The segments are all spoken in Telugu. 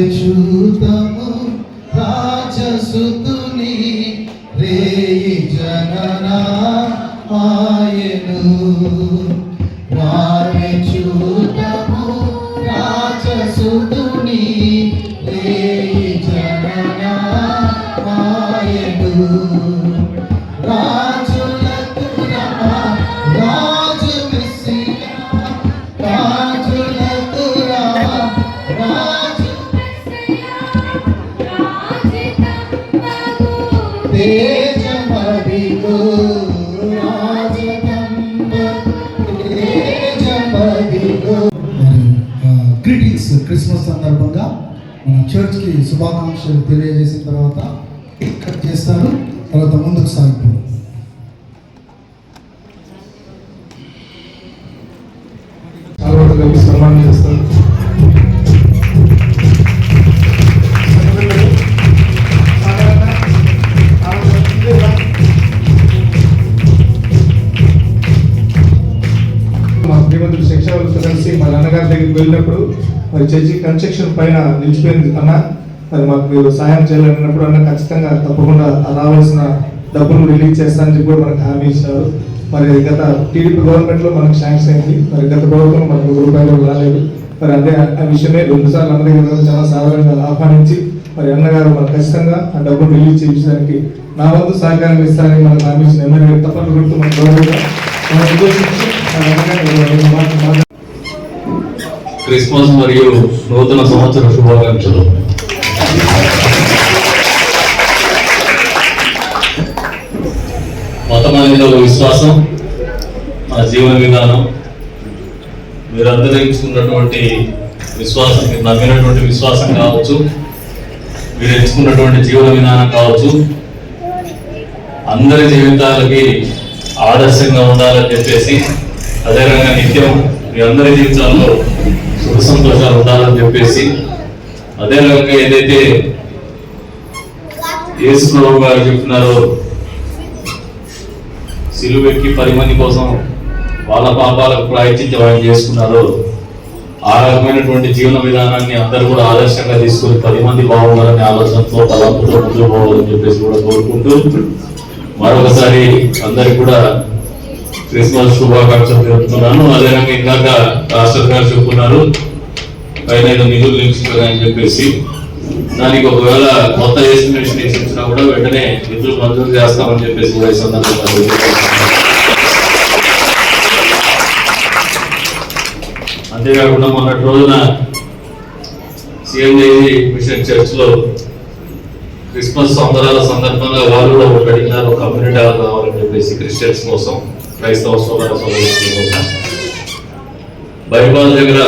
రారేషుతము రాజసుతుని రేయి జననా ఆయను రారేషుతము రాజసుతుని రే క్రిస్మస్ సందర్భంగా మన చర్చ్కి శుభాకాంక్షలు తెలియజేసిన తర్వాత కట్ చేస్తారు తర్వాత ముందుకు సాగిపోతారు అలవాటులోకి సన్మానం చేస్తారు. మా శ్రీమంతుడు శిక్షాలతో కలిసి మా నాన్నగారి దగ్గరికి వెళ్ళినప్పుడు మరి చర్చి కన్స్ట్రక్షన్ పైన నిలిచిపోయింది అన్న. మరి మాకు మీరు సాయం చేయాలన్నప్పుడు అన్న ఖచ్చితంగా తప్పకుండా రావాల్సిన డబ్బులు రిలీజ్ చేస్తానని చెప్పి కూడా మనకు హామీ ఇచ్చారు. మరి గత టీడీపీ గవర్నమెంట్లో మనకు శాంక్షన్ అయింది. మరి గత ప్రభుత్వం మనకు రూపాయలు రాలేదు. మరి అదే ఆ విషయమే రెండు సార్లు చాలా సాధారణంగా ఆహ్వానించి మరి అన్నగారు మనకు ఖచ్చితంగా ఆ డబ్బులు రిలీజ్ చేయించడానికి నా వంతు సహకారం ఇస్తారని మనకు హామీ ఇచ్చిన ఎమ్మెల్యే తప్పని గుర్తు మన క్రిస్మస్ మరియు నూతన సంవత్సర శుభాకాంక్షలు. మతం అనేది ఒక విశ్వాసం మన జీవన విధానం. మీరందరూ ఎంచుకున్నటువంటి విశ్వాసం మీరు నమ్మినటువంటి విశ్వాసం కావచ్చు. మీరు ఎంచుకున్నటువంటి జీవన విధానం కావచ్చు. అందరి జీవితాలకి ఆదర్శంగా ఉండాలని చెప్పేసి అదేవిధంగా నిత్యం మీ అందరి జీవితాల్లో సుఖ సంతోషాలు ఉండాలని చెప్పేసి అదే రకంగా ఏదైతే యేసుప్రభు గారు చెప్తున్నారో సిలువెక్కి పది మంది కోసం వాళ్ళ పాపాలకు ప్రాయచిత్యం ఆయన చేసుకున్నారో ఆ రకమైనటువంటి జీవన విధానాన్ని అందరూ కూడా ఆదర్శంగా తీసుకుని పది మంది బాగుండాలనే ఆలోచనతో తలంపుతో ముందుకు పోవాలని చెప్పేసి కూడా కోరుకుంటూ మరొకసారి అందరికి కూడా క్రిస్మస్ శుభాకాంక్షలు తెలుపుతున్నాను. అదేవిధంగా ఇందాక రాష్ట్ర గారు చెప్పుకున్నారు పైన నిధులు నిలిచిపోయాయని చెప్పేసి దానికి ఒకవేళ కొత్త ఎస్టిమేషన్ ఇచ్చినా కూడా వెంటనే నిధులు మంజూరు చేస్తామని చెప్పేసి కూడా ఈ సందర్భంగా అంతేకాకుండా మొన్నటి రోజున సిఎంజేజీ మిషన్ చర్చ్లో క్రిస్మస్ సంబరాల సందర్భంగా వాళ్ళు కూడా ఒక అడిగినారు ఒక కమ్యూనిటీ హాల్ కావాలని చెప్పేసి క్రిస్టియన్స్ కోసం క్రైస్తవ సోదర సోదరుల కోసం. బైపాస్ దగ్గర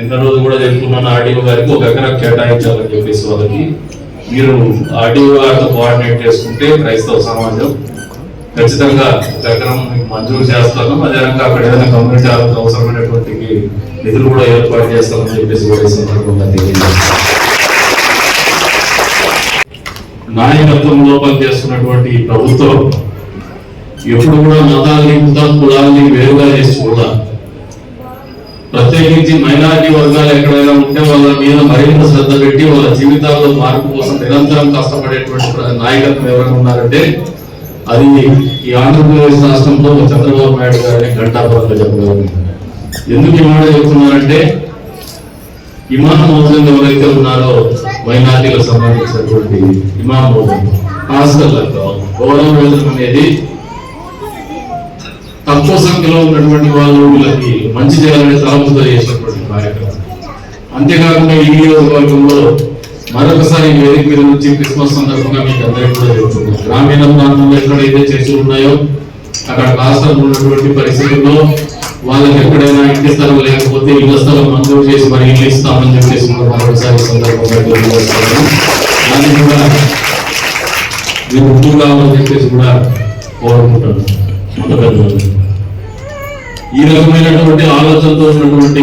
నిన్న రోజు కూడా చెప్పుకున్నాను ఆర్డీఓ గారికి ఒక ఎకరా కేటాయించాలని చెప్పేసి వాళ్ళకి. మీరు ఆర్డీఓ గారితో కోఆర్డినేట్ చేసుకుంటే క్రైస్తవ సమాజం ఖచ్చితంగా ఒక ఎకరం మంజూరు చేస్తాను. అదేవిధంగా అక్కడ ఏదైనా కమ్యూనిటీ హాల్కి అవసరమైనటువంటి నిధులు కూడా ఏర్పాటు చేస్తామని చెప్పేసి కూడా సందర్భంగా తెలియజేస్తాను నాయకత్వంలో పనిచేస్తున్నటువంటి ప్రభుత్వం ఎప్పుడు కూడా మతాల్ని కుల కులాల్ని వేరుగా చేసి చూడాలి. ప్రత్యేకించి మైనారిటీ వర్గాలు ఎక్కడైనా ఉంటే వాళ్ళ మీద మరింత శ్రద్ధ పెట్టి వాళ్ళ జీవితాల్లో మార్పు కోసం నిరంతరం కష్టపడేటువంటి నాయకత్వం ఎవరైనా ఉన్నారంటే అది ఈ ఆంధ్రప్రదేశ్ రాష్ట్రంలో చంద్రబాబు నాయుడు గారిని ఘంటాపరంగా చెప్పగలను ఎందుకు ఈ మాట చెప్తున్నారంటే ఇమాం మోదన్ ఎవరైతే ఉన్నారో మైనారిటీలకు సంబంధించినటువంటి ఇమాం మోదన్ హాస్టల్ గౌరవ వేతనం అనేది తక్కువ సంఖ్యలో ఉన్నటువంటి వాళ్ళు వీళ్ళకి మంచి చేయాలనే తలంపుతో చేసినటువంటి కార్యక్రమం. అంతేకాకుండా ఈ నియోజకవర్గంలో మరొకసారి వేదిక మీద నుంచి క్రిస్మస్ సందర్భంగా మీకు అందరికీ కూడా చెప్తున్నాను. గ్రామీణ ప్రాంతంలో ఎక్కడైతే చర్చలు ఉన్నాయో అక్కడ రాష్ట్రంలో ఉన్నటువంటి పరిస్థితుల్లో వాళ్ళకి ఎక్కడైనా ఇంటి స్థలం లేకపోతే ఇళ్ళ స్థలం మంజూరు చేసి మరి ఇల్లు ఇస్తామని చెప్పేసి మరొకసారి సందర్భంగా దాన్ని కూడా మీరు ముందుకు కావాలని చెప్పేసి కూడా కోరుకుంటాను మొదటి ఈ రకమైనటువంటి ఆలోచనతో ఉన్నటువంటి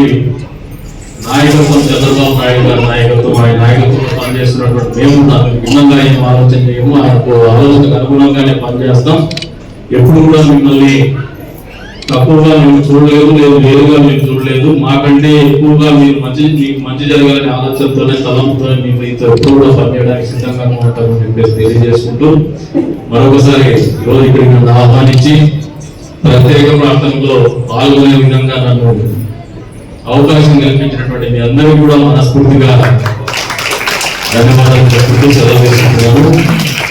నాయకత్వం చంద్రబాబు నాయుడు గారి నాయకత్వం ఆయన నాయకత్వంలో పనిచేస్తున్నటువంటి మేము భిన్నంగా ఏం ఆలోచన చేయము ఆయనకు ఆలోచనకు అనుగుణంగానే పనిచేస్తాం. ఎప్పుడు కూడా మిమ్మల్ని తక్కువగా మేము చూడలేదు లేదు వేరుగా మేము చూడలేదు. మాకంటే ఎక్కువగా మీరు మంచి మీకు మంచి జరగాలని ఆలోచనతోనే తలంతో మేము మీతో ఎప్పుడు కూడా పనిచేయడానికి సిద్ధంగా ఉంటామని చెప్పేసి తెలియజేసుకుంటూ మరొకసారి ఈరోజు ఇక్కడికి ఆహ్వానించి ప్రత్యేక ప్రార్థనలో పాల్గొనే విధంగా నన్ను అవకాశం కల్పించినటువంటి మీ అందరికీ కూడా మనస్ఫూర్తిగా ధన్యవాదాలు చెప్పుకుంటూ సెలవు తీసుకుంటున్నాను.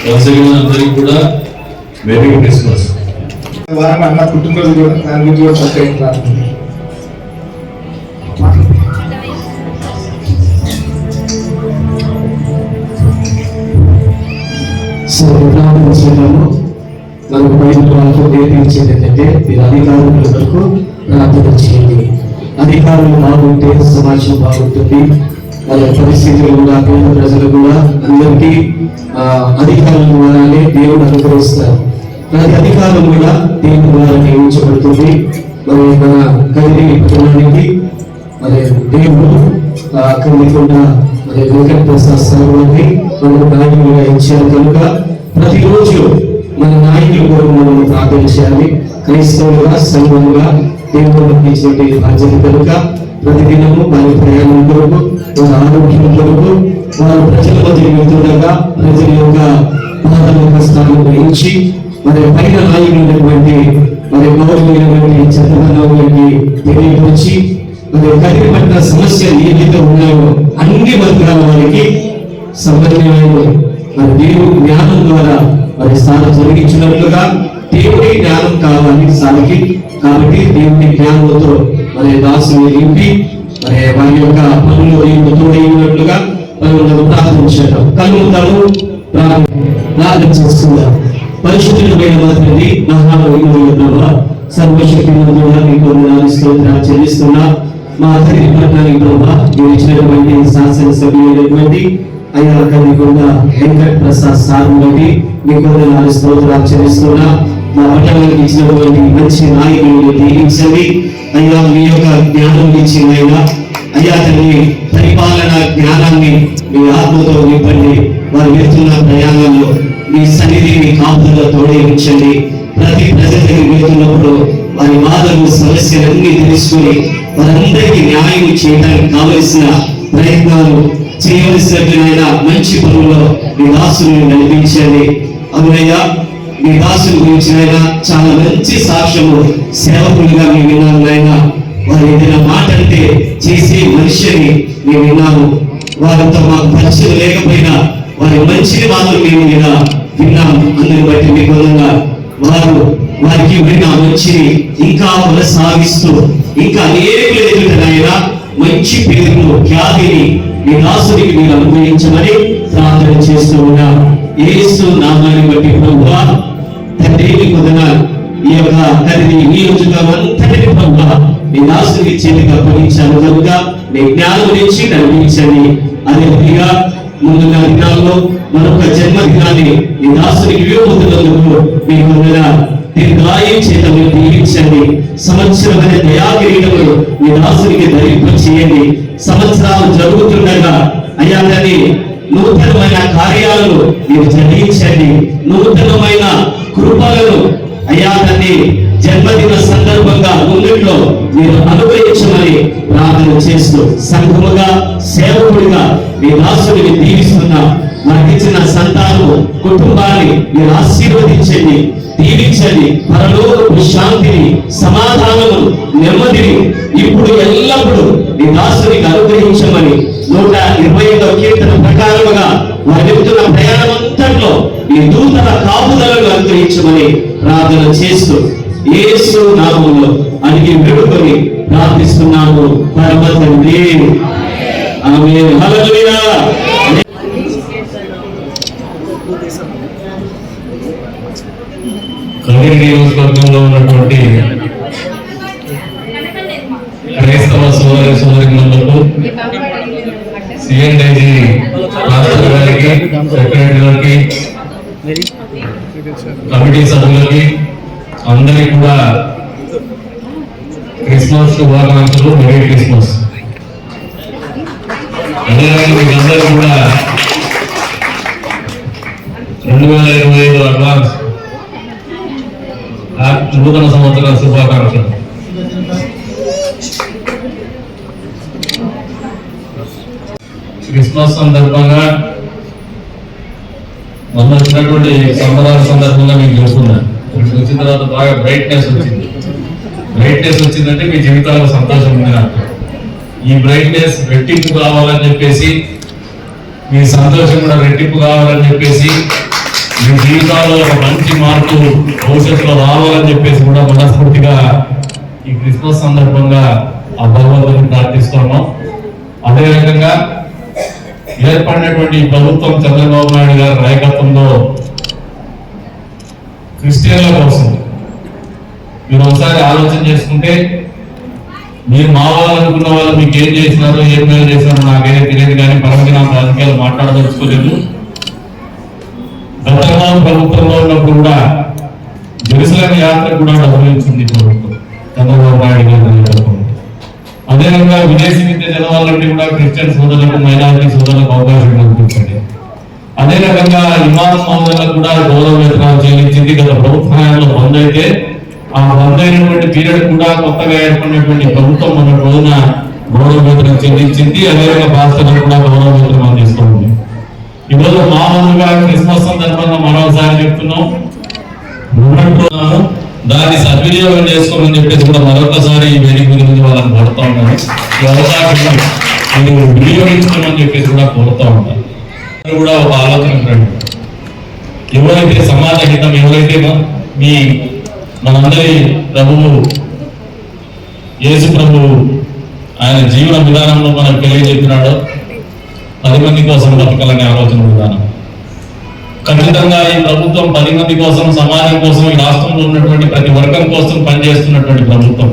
దర్శకులు అందరికీ కూడా మెరీ క్రిస్మస్ వారం అన్న పుట్టినరోజు కూడా దాని గురించి కూడా ప్రత్యేక ప్రార్థన సో ప్రార్థన చేద్దాము మనకు బయట నేర్పించేది ఏంటంటే మీరు అధికారుల వరకు ప్రార్థన చేయండి. అధికారులు బాగుంటే సమాజం బాగుంటుంది. వాళ్ళ పరిస్థితులు కూడా పేద ప్రజలు కూడా అందరికీ అధికారుల ద్వారానే దేవుడు అనుగ్రహిస్తారు. ప్రతి అధికారం కూడా దేవుని ద్వారా నియమించబడుతుంది మరి మన కదిరి పట్టణానికి మరి దేవుడు ఆ, మరి వెంకట ప్రసాద్ సార్ వారిని మనకు నాయకులుగా ఇచ్చారు. కనుక ప్రతిరోజు మన నాయకుల కొరకు మనం ప్రార్థన చేయాలి. క్రైస్తవులుగా సంఘంగా దేవుడు ఇచ్చినటువంటి బాధ్యత కనుక ప్రతిదినము వారి ప్రయాణం కొరకు వారి ఆరోగ్యం కొరకు వారు ప్రజల మధ్య వెళ్తుండగా ప్రజల యొక్క బాధల స్థానం గురించి మరి పైన నాయకులైనటువంటి మరి గౌరవమైనటువంటి చంద్రబాబు గారికి తెలియపరిచి మరి కదిరి సమస్య ఏదైతే ఉన్నాయో అన్ని వర్గాల వారికి సమన్వయమైన మరి దేవుడు జ్ఞానం ద్వారా మరి స్థానం జరిగించినట్లుగా దేవుడి జ్ఞానం కావాలి సారికి కాబట్టి దేవుడి జ్ఞానంతో మరి దాసుని నింపి మరి వారి యొక్క పనులు దేవుడు తోడైనట్లుగా మనం ప్రార్థించడం కళ్ళు తను ప్రార్థన చేస్తున్నారు పరిశుద్ధులమైన మాత్రమే మహానవ సర్వశక్తి మీకు స్తోత్రాలు చెల్లిస్తున్నా. మా అతని పట్టణానికి మీరు ఇచ్చినటువంటి శాసనసభ్యులైనటువంటి అయ్యా కనికొండ వెంకట్ ప్రసాద్ సార్ బట్టి మీకు నాలుగు స్తోత్రాలు చెల్లిస్తున్నా. మా పట్టణానికి ఇచ్చినటువంటి మంచి నాయకులను దీవించండి. అయ్యా మీ యొక్క జ్ఞానం ఇచ్చిందైనా అయ్యా తండ్రి పరిపాలన జ్ఞానాన్ని మీ ఆత్మతో నింపండి. వారు వెళ్తున్న ప్రయాణంలో మీ సన్నిధి మీ కాపుదలో తోడే ఉంచండి. ప్రతి ప్రజల వెళ్తున్నప్పుడు వారి బాధలు సమస్యలన్నీ తెలుసుకుని వారందరికీ న్యాయం చేయడానికి కావలసిన ప్రయత్నాలు చేయవలసినట్లయినా మంచి పనుల్లో మీ దాసుని నడిపించండి. అవునయ్యా మీ దాసుని గురించి చాలా మంచి సాక్ష్యము సేవకులుగా మీ విన్నాను నాయన. వారు ఏదైనా మాట అంటే చేసే మనిషిని మేము విన్నాము. వారితో మాకు పరిచయం లేకపోయినా వారి మంచిని మాత్రం మేము ఇలా విన్నాం. అందరి బట్టి మీ విధంగా వారు వారికి విన్న మంచిని ఇంకా కొనసాగిస్తూ ఇంకా అనేక ఎదుగుతున్నాయినా మంచి పేరును ఖ్యాతిని మీ దాసుడికి మీరు అనుగ్రహించమని ప్రార్థన చేస్తూ ఉన్నాం. ఏసు నామాన్ని బట్టి ప్రభువా తండ్రి మీకు ఈ యొక్క తండ్రి నియోజకవర్గం అంతటిని ప్రభు మీ దాసుడికి చేతికి అప్పగించాను కనుక మీ జ్ఞానం నుంచి నడిపించండి అదే విధంగా ముందున్న దినాల్లో మరొక జన్మదినాన్ని మీ దాసుడికి వివేకుతున్నందుకు మీ వందనాలు. దీర్ఘాయువు చేత మీరు దీవించండి. సంవత్సరమైన దయాకిరీటములు మీ దాసునికి ధరింప చేయండి సంవత్సరాలు జరుగుతుండగా అయ్యా తండ్రి నూతనమైన కార్యాలను మీరు జరిగించండి. నూతనమైన కృపలను అయ్యా తండ్రి జన్మదిన సందర్భంగా ముందులో మీరు అనుగ్రహించమని ప్రార్థన చేస్తూ సంఘముగా సేవకుడిగా మీ దాసుడిని దీవిస్తున్న మనకి ఇచ్చిన సంతానము కుటుంబాన్ని మీరు ఆశీర్వదించండి. దీవించండి పరలోకపు శాంతిని సమాధానము నెమ్మదిని ఇప్పుడు ఎల్లప్పుడూ నీ దాసునికి అనుగ్రహించమని నూట ఇరవై ఐదవ కీర్తన ప్రకారముగా వారు ప్రయాణం అంతట్లో ఈ దూతల కాపుదలను అనుగ్రహించమని ప్రార్థన చేస్తూ ఏసు నామంలో అడిగి వేడుకొని ప్రార్థిస్తున్నాము. పరమ తండ్రి. ఆమె హల్లెలూయా. కదిరి నియోజకవర్గంలో ఉన్నటువంటి క్రైస్తవ సోదరి సోదరిమణులకు సిఎండైజీ రాష్ట్ర గారికి సెక్రటరీ గారికి కమిటీ సభ్యులకి అందరికీ కూడా క్రిస్మస్ శుభాకాంక్షలు. Merry Christmas. అదేవిధంగా మీకు అందరికీ కూడా రెండు వేల ఇరవై ఐదు అడ్వాన్స్. నూతన సంవత్సర శుభాకాంక్షలు. క్రిస్మస్ సందర్భంగా మొన్న వచ్చినటువంటి సంబరాల సందర్భంగా మీకు చెప్తున్నాను ఇక్కడికి వచ్చిన తర్వాత బాగా బ్రైట్నెస్ వచ్చింది. బ్రైట్నెస్ వచ్చిందంటే మీ జీవితాల్లో సంతోషం ఉంది నాకు. ఈ బ్రైట్నెస్ రెట్టింపు కావాలని చెప్పేసి మీ సంతోషం కూడా రెట్టింపు కావాలని చెప్పేసి మీ జీవితాల్లో ఒక మంచి మార్పు భవిష్యత్తులో రావాలని చెప్పేసి కూడా మనస్ఫూర్తిగా ఈ క్రిస్మస్ సందర్భంగా ఆ భగవంతుని ప్రార్థిస్తున్నాం. అదేవిధంగా ఏర్పడినటువంటి ప్రభుత్వం చంద్రబాబు నాయుడు గారి నాయకత్వంలో క్రిస్టియన్ల కోసం మీరు ఒకసారి ఆలోచన చేసుకుంటే మీరు మావాలనుకున్న వాళ్ళు అనుకున్న వాళ్ళు మీకు ఏం చేసినారో ఏం మేలు చేసినారో నాకేదో తెలియదు కానీ పరమదిన రాజకీయాలు మాట్లాడదలుచుకోలేదు. గతంలో ప్రభుత్వంలో ఉన్నప్పుడు కూడా జెరూసలం యాత్ర కూడా గౌరవించింది ప్రభుత్వం చంద్రబాబు నాయుడు గారి అదేవిధంగా విదేశీ విద్య చదవాలంటే కూడా క్రిస్టియన్ సోదరులకు మైనారిటీ సోదరులకు అవకాశం కల్పించండి. అదే రకంగా ఇమాం సోదరులకు కూడా గౌరవ వేతనాలు చెల్లించింది. గత ప్రభుత్వ బంద్ అయితే ఆ బంద్ అయినటువంటి పీరియడ్ కూడా కొత్తగా ఏర్పడినటువంటి ప్రభుత్వం మన రోజున గౌరవ వేతనం చెల్లించింది. అదేవిధంగా భాషలకు కూడా గౌరవ వేతనం అందిస్తుంది. ఈరోజు మామూలుగా క్రిస్మస్ సందర్భంగా మరోసారి చెప్తున్నాం. దాన్ని సద్వినియోగం చేసుకోమని చెప్పేసి కూడా మరొకసారి ఈ వేదిక గురించి వాళ్ళని కోరుతా ఉన్నాను. ఈ అవకాశం మీరు వినియోగించుకోమని చెప్పేసి కూడా కోరుతా ఉన్నాను. కూడా ఒక ఆలోచన రండి. ఎవరైతే సమాజ హితం ఎవరైతే మీ మనందరి ప్రభువు యేసు ప్రభువు ఆయన జీవన విధానంలో మనకు తెలియజెప్పినాడో పది మంది కోసం బతకాలనే ఆలోచన విధానం ఖచ్చితంగా ఈ ప్రభుత్వం పది మంది కోసం సమాజం కోసం ఈ రాష్ట్రంలో ఉన్నటువంటి ప్రతి వర్గం కోసం పనిచేస్తున్నటువంటి ప్రభుత్వం.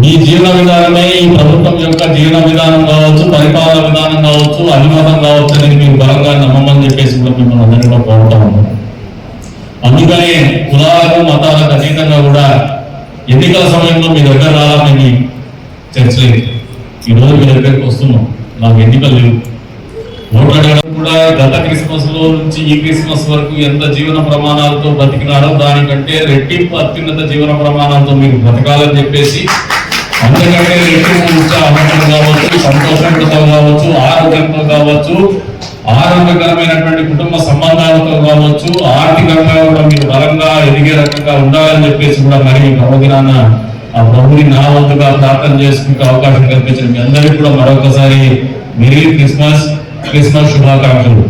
మీ జీవన విధానమే ఈ ప్రభుత్వం యొక్క జీవన విధానం కావచ్చు పరిపాలన విధానం కావచ్చు అభిమతం కావచ్చు అనేది మీరు బలంగా నమ్మమని చెప్పేసి కూడా మిమ్మల్ని అందరినీ కూడా కోరుతా ఉన్నాం అందుకనే కులాలకు మతాలకు అతీతంగా కూడా ఎన్నికల సమయంలో మీ దగ్గర రావాలని చర్చలేదు ఈ రోజు మీ దగ్గరికి వస్తున్నాం నాకు ఎన్నికలు లేవు. ఓట్లు అడగడం కూడా గత క్రిస్మస్లో నుంచి ఈ క్రిస్మస్ వరకు ఎంత జీవన ప్రమాణాలతో బతికినారో దానికంటే రెట్టింపు అత్యున్నత జీవన ప్రమాణాలతో మీరు బ్రతకాలని చెప్పేసి అందుకంటే రెట్టింపు ఉత్సాహం కావచ్చు సంతోషంతో కావచ్చు ఆరోగ్యంతో కావచ్చు ఆరోగ్యకరమైనటువంటి కుటుంబ సంబంధాలతో కావచ్చు ఆర్థికంగా కూడా మీరు బలంగా ఎదిగే రకంగా ఉండాలని చెప్పేసి కూడా మరి ప్రభుదినాన్న ఆ ప్రభుని నా వంతుగా ప్రార్థన చేసుకునే అవకాశం కల్పించిన మీ అందరికీ కూడా మరొకసారి మెరీ క్రిస్మస్ క్రిస్మస్ శుభాకాంక్షలు